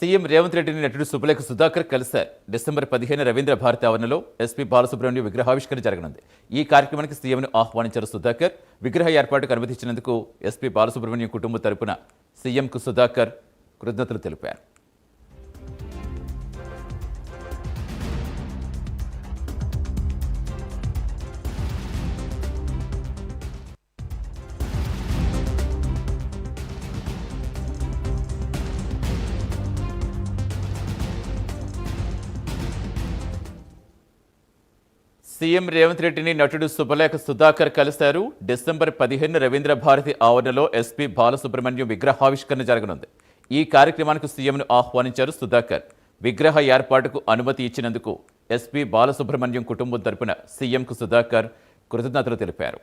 CM Revanth రెడ్డిని నటుడు సుబ్బలేఖ సుధాకర్ కలిశారు. డిసెంబర్ పదిహేను రవీంద్ర భారతి ఆవరణలో ఎస్పీ బాలసుబ్రహ్మణ్యం విగ్రహావిష్కరణ జరగనుంది. ఈ కార్యక్రమానికి సీఎంను ఆహ్వానించారు సుధాకర్. విగ్రహ ఏర్పాటుకు అనుమతించినందుకు ఎస్పీ బాలసుబ్రహ్మణ్యం కుటుంబం తరపున సీఎంకు సుధాకర్ కృతజ్ఞతలు తెలిపారు. సీఎం రేవంత్ రెడ్డిని నటుడు సుబ్బలేఖ సుధాకర్ కలిశారు. డిసెంబర్ పదిహేను రవీంద్ర భారతి ఆవరణలో ఎస్పీ బాలసుబ్రహ్మణ్యం విగ్రహావిష్కరణ జరగనుంది. ఈ కార్యక్రమానికి సీఎంను ఆహ్వానించారు సుధాకర్. విగ్రహ ఏర్పాటుకు అనుమతి ఇచ్చినందుకు ఎస్పీ బాలసుబ్రహ్మణ్యం కుటుంబం తరపున సీఎంకు సుధాకర్ కృతజ్ఞతలు తెలిపారు.